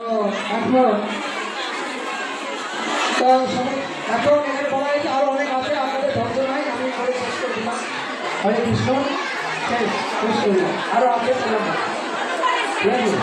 এখন। তো এখন এখানে বলা হয়েছে আরও অনেক আছে, আপনাদের ধৈর্য নাই, আমি করে শেষ করে দিলাম। হরে কৃষ্ণ। শেষ শেষ করে দিলাম। আরও আছে না ঠিক আছে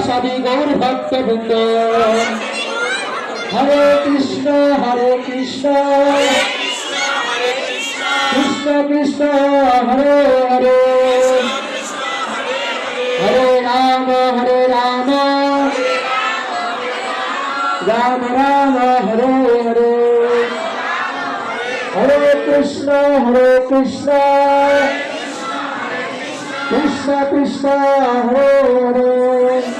শিবাসাদি গৌর ভক্ত বৃন্দ হরে কৃষ্ণ হরে কৃষ্ণ। কৃষ্ণ কৃষ্ণ, হরে হরে। হরে রাম হরে রাম। রাম রাম, হরে হরে। হরে কৃষ্ণ হরে কৃষ্ণ। কৃষ্ণ কৃষ্ণ, হরে হরে।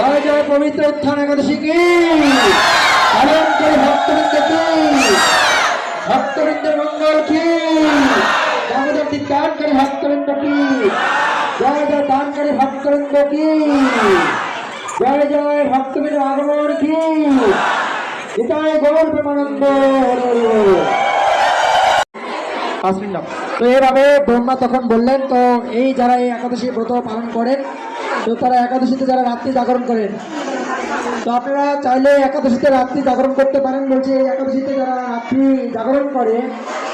জয় জয় পবিত্র উত্থান একাদশী কি? পালন ভক্তবৃন্দ কি? ভক্তবৃন্দের মঙ্গল কি? আমাদের দানকারী ভক্তবৃন্দ কি? জয় জয় দানকারী ভক্তবৃন্দ কি? জয় জয় ভক্তবৃন্দ আগমন কি? গৌর প্রেমানন্দ। তো এভাবে ব্রহ্মা তখন বললেন, তো এই যারা এই একাদশী ব্রত পালন করেন তো তারা একাদশীতে যারা রাত্রি জাগরণ করেন, তো আপনারা চাইলে একাদশীতে রাত্রি জাগরণ করতে পারেন বলছে একাদশীতে যারা রাত্রি জাগরণ করে,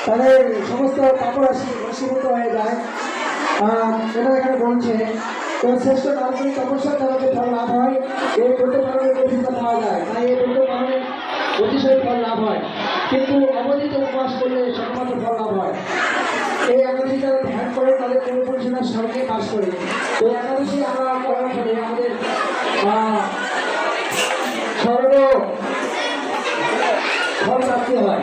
তাদের সমস্ত পাপরাশি বশীভূত হয়ে যায়। এটা এখানে বলছে, তো শ্রেষ্ঠ নাগরিক তপস্যা তাদের ফল লাভ হয়, এই ব্রত পালনের অভিজ্ঞতা পাওয়া যায়। তাই এই ব্রত পালনের অতিশয় ফল লাভ হয়। কিন্তু অবধিত উপবাস করলে শুধুমাত্র ফল লাভ হয়। এই একাদশী যারা ধ্যান করে, তাদের পূর্বপুরুষেরা স্বর্গে বাস করে। তো একাদশী আমরা করার ফলে আমাদের আহ, স্বর্গ ফল প্রাপ্তি হয়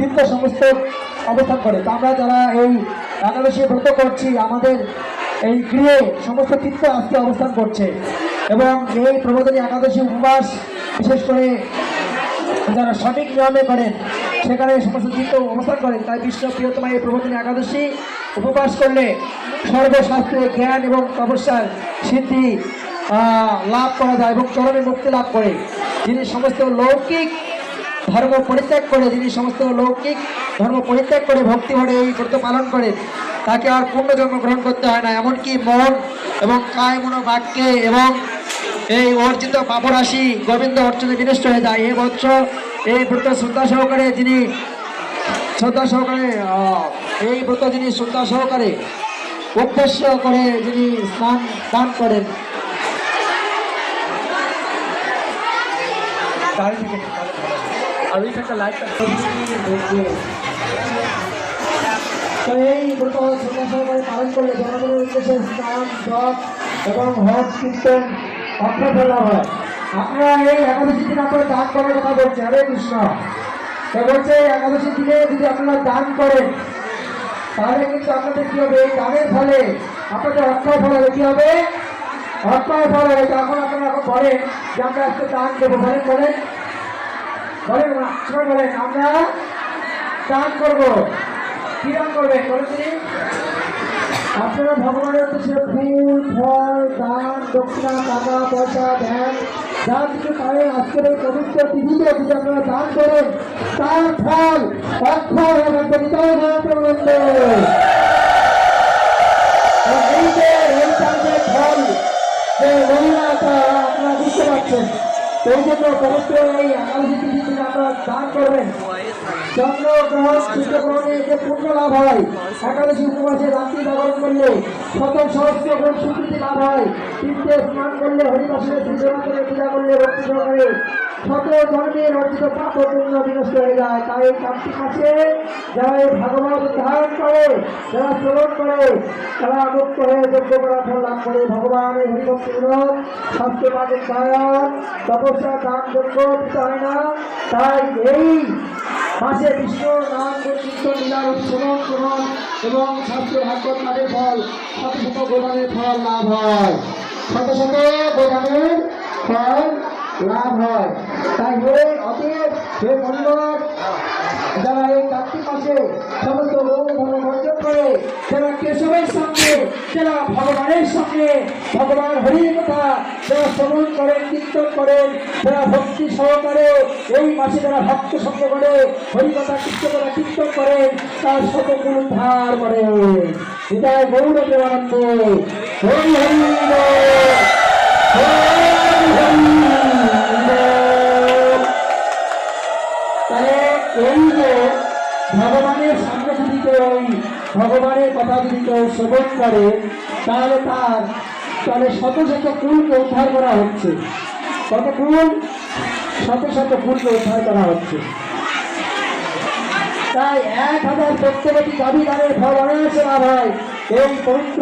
তীর্থ সমস্ত অবস্থান করে। আমরা যারা এই একাদশী ব্রত করছি, আমাদের এই গৃহে সমস্ত তীর্থ আজকে অবস্থান করছে। এবং এই প্রবোধনী একাদশী উপবাস, বিশেষ করে যারা সঠিক নিয়মে করেন, সেখানে সমস্ত তীর্থ অবস্থান করেন, তাই বিশ্ব প্রিয়তমা এই প্রবোধনী একাদশী উপবাস করলে সর্বশাস্ত্রে জ্ঞান এবং তপস্যার সিদ্ধি লাভ করা যায় এবং চরমে মুক্তি লাভ করে। যিনি সমস্ত লৌকিক ধর্ম পরিত্যাগ করে যিনি সমস্ত লৌকিক ধর্ম পরিত্যাগ করে ভক্তি ভরে এই ব্রত পালন করেন, তাকে আর পূর্ণজন্ম গ্রহণ করতে হয় না। এমনকি মন এবং কায় মনো বাক্যে এবং এই অর্জিত পাপরাশি গোবিন্দ অর্চনে বিনষ্ট হয়ে যায়। এ বছর এই ব্রত শ্রদ্ধা সহকারে যিনি শ্রদ্ধা সহকারে এই ব্রত যিনি শ্রদ্ধা সহকারে উদ্দেশ্য করে যিনি স্নান দান করেন। তো এই ব্রত সহকারে পালন করলে জনগণের উদ্দেশ্যে স্নান জপ এবং হজ কীর্তন অক্ষর লাভ হয়। আপনারা এই একাদশী দিন আপনারা দান করার কথা বলছে হরে কৃষ্ণ। তো বলছে একাদশী দিনে যদি আপনারা দান করেন, তাহলে কিন্তু আপনাদের কি হবে? এই দানের ফলে আপনাদের অক্ষয় ফল হবে কি হবে? অক্ষয় ফল হবে। তখন আপনারা এখন বলেন যে আমরা আজকে দান দেবো। বলেন। আমরা দান করব। কি দান করবেন বলেন আপনারা ভগবানের উদ্দেশ্যে ফুল, ফল, দান, দক্ষিণা, টাকা, পয়সা, ধ্যান, যা কিছু পারেন, আজকের এই পবিত্র টিভিতে যদি আপনারা দান করেন, তার ফল অক্ষর থাকবে নিতাই মহাপ্রবন্ধ এই যে, এই ফল আপনারা বুঝতে পারছেন জন্য পবিত্র এই থেকে আপনারা দান করবেন। চন্দ্র গ্রহণ উপবাসে রাত্রি জাগরণ করলে শত সহস্র গুণ স্বীকৃতি লাভ হয়। তীর্থে স্নান করলে হরিবাসনে শ্রীজগন্নাথের পূজা করলে ভক্তি সহকারে শত জন্মের অর্জিত পাপ হয়ে যায়। তাই কার্তিক মাসে যারা এই ভাগবত করে, যারা শ্রবণ করে, তারা মুক্ত হয়ে করা ফল লাভ করে। ভগবান এই হরিভক্তি বিনোদ স্বাস্থ্য পাঠের গায়ন তপস্যা, দান যোগ্য হয় তাই এই মাসে বিষ্ণু নাম কীর্তন শ্রবণ শ্রবণ এবং শাস্ত্র ভাগবত পাঠের ফল শত শত গোদানের ফল লাভ হয়। শত শত গোদানের ফল লাভ হয়। তাই হয়ে অতএব হে বন্ধুগণ যারা এই কার্তিক মাসে সমস্ত রোগ ধর্ম বর্জন করে, যারা কেশবের সঙ্গে যারা ভগবানের সঙ্গে ভগবান হরির কথা যারা শ্রবণ করেন কীর্তন করেন যারা ভক্তি সহকারে এই মাসে যারা ভক্ত সঙ্গে করে, হরিকথা, কীর্তন করা কীর্তন করেন তার শতগুণ উদ্ধার করে। হৃদয় গৌর প্রেমানন্দ হরি ভগবানের সামনে যদি কেউ, ভগবানের কথা যদি কেউ শ্রবণ করে, তাহলে তার তাহলে শত শত কুলকে উদ্ধার করা হচ্ছে। কত কুল শত শত কুলকে উদ্ধার করা হচ্ছে। তাই এক হাজার প্রত্যেকটি দাবিদারের ফল অনায়াসে লাভ হয়। এই পবিত্র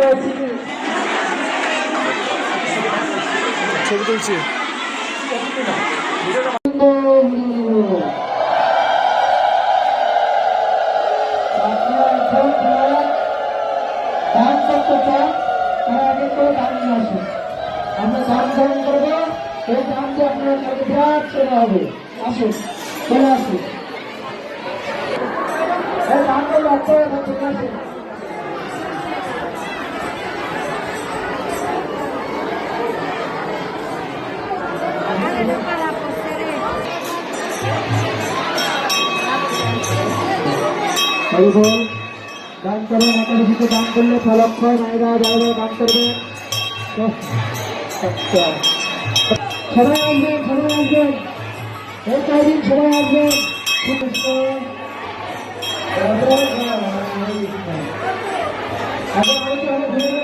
ছবি তুলছি। দিয়ে আপনার কাছে বিরাট সেবা হবে। আসুন চলে আসুন। দান চলে আসুন। হরিবল দান করে করলে ফলক্ষয় নাইরা যারা দান করবে। সবাই আসবেন সবাই আসবেন এই কয়দিন সবাই আসবেন শ্রীকৃষ্ণ এখন আরেকটু হবে